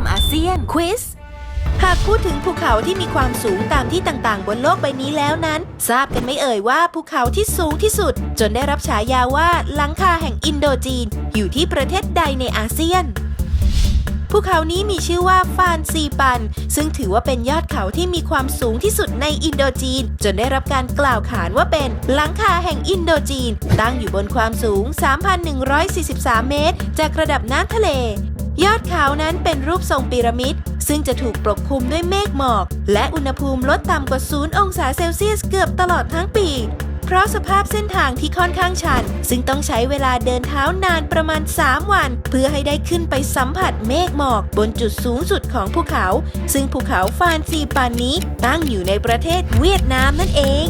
มอาเซียนควิสหากพูดถึงภูเขาที่มีความสูงตามที่ต่างๆ บนโลกใบนี้แล้วนั้น ทราบกันไม่เอ่ยว่าภูเขาที่สูงที่สุด จนได้รับฉายาว่าหลังคาแห่งอินโดจีน อยู่ที่ประเทศใดในอาเซียนภูเขานี้มีชื่อว่าฟานซีปัน ซึ่งถือว่าเป็นยอดเขาที่มีความสูงที่สุดในอินโดจีน จนได้รับการกล่าวขานว่าเป็นหลังคาแห่งอินโดจีน ตั้งอยู่บนความสูง 3,143 เมตร จากระดับน้ำทะเล ยอดเขานั้นเป็นรูปทรงพีระมิด ซึ่งจะถูกปกคลุมด้วยเมฆหมอก และอุณหภูมิลดต่ำกว่า0องศาเซลเซียสเกือบตลอดทั้งปี เพราะสภาพเส้นทางที่ค่อนข้างชัน ซึ่งต้องใช้เวลาเดินเท้านานประมาณ 3 วัน เพื่อให้ได้ขึ้นไปสัมผัสเมฆหมอกบนจุดสูงสุดของภูเขา ซึ่งภูเขาฟานซีปานนี้ตั้งอยู่ในประเทศเวียดนามนั่นเอง